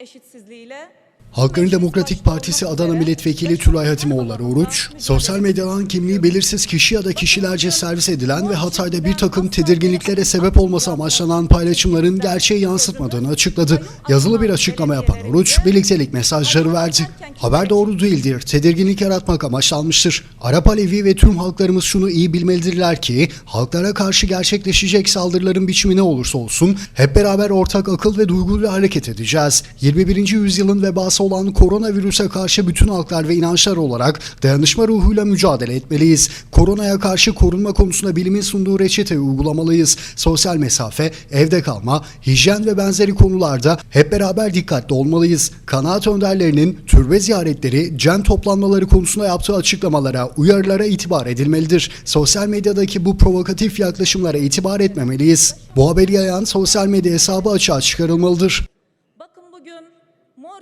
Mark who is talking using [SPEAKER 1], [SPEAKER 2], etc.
[SPEAKER 1] eşitsizliğiyle
[SPEAKER 2] Halkların Demokratik Partisi Adana Milletvekili Tülay Hatimoğulları Oruç, sosyal medyadan kimliği belirsiz kişi ya da kişilerce servis edilen ve Hatay'da bir takım tedirginliklere sebep olması amaçlanan paylaşımların gerçeği yansıtmadığını açıkladı. Yazılı bir açıklama yapan Oruç, birliktelik mesajları verdi. Haber doğru değildir, tedirginlik yaratmak amaçlanmıştır. Arap Alevi ve tüm halklarımız şunu iyi bilmelidirler ki, halklara karşı gerçekleşecek saldırıların biçimi ne olursa olsun, hep beraber ortak akıl ve duyguyla hareket edeceğiz. 21. yüzyılın vebası olan koronavirüse karşı bütün halklar ve inançlar olarak dayanışma ruhuyla mücadele etmeliyiz. Koronaya karşı korunma konusunda bilimin sunduğu reçeteyi uygulamalıyız. Sosyal mesafe, evde kalma, hijyen ve benzeri konularda hep beraber dikkatli olmalıyız. Kanaat önderlerinin türbe ziyaretleri, cem toplanmaları konusunda yaptığı açıklamalara, uyarılara itibar edilmelidir. Sosyal medyadaki bu provokatif yaklaşımlara itibar etmemeliyiz. Bu haberi yayan sosyal medya hesabı açığa çıkarılmalıdır.
[SPEAKER 1] bakın bugün mor